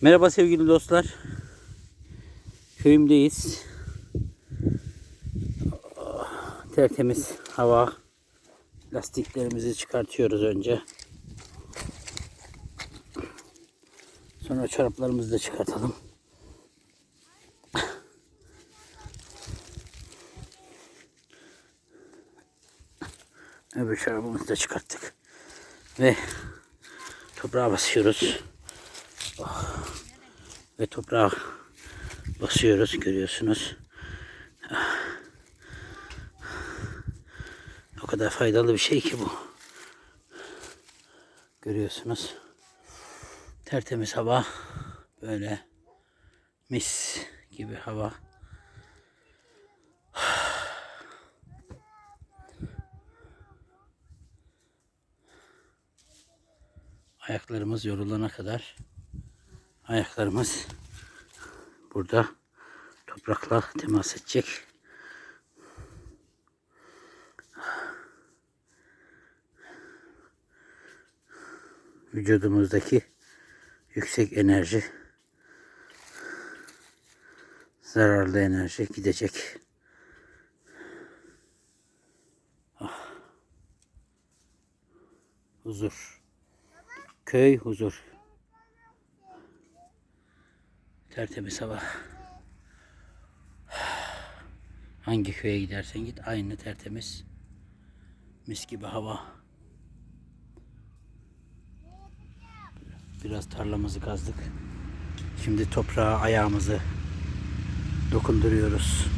Merhaba sevgili dostlar. Köyümdeyiz. Tertemiz hava. Lastiklerimizi çıkartıyoruz önce. Sonra çoraplarımızı da çıkartalım. Öbür çorabımızı da çıkarttık. Ve toprağa basıyoruz. Ve toprağa basıyoruz görüyorsunuz. O kadar faydalı bir şey ki bu. Görüyorsunuz. Tertemiz hava. Böyle mis gibi hava. Ayaklarımız yorulana kadar ayaklarımız burada toprakla temas edecek. Vücudumuzdaki yüksek enerji zararlı enerji gidecek. Ah. Huzur. Köy huzur. Tertemiz hava. Hangi köye gidersen git aynı tertemiz. Mis gibi hava. Biraz tarlamızı kazdık. Şimdi toprağa ayağımızı dokunduruyoruz.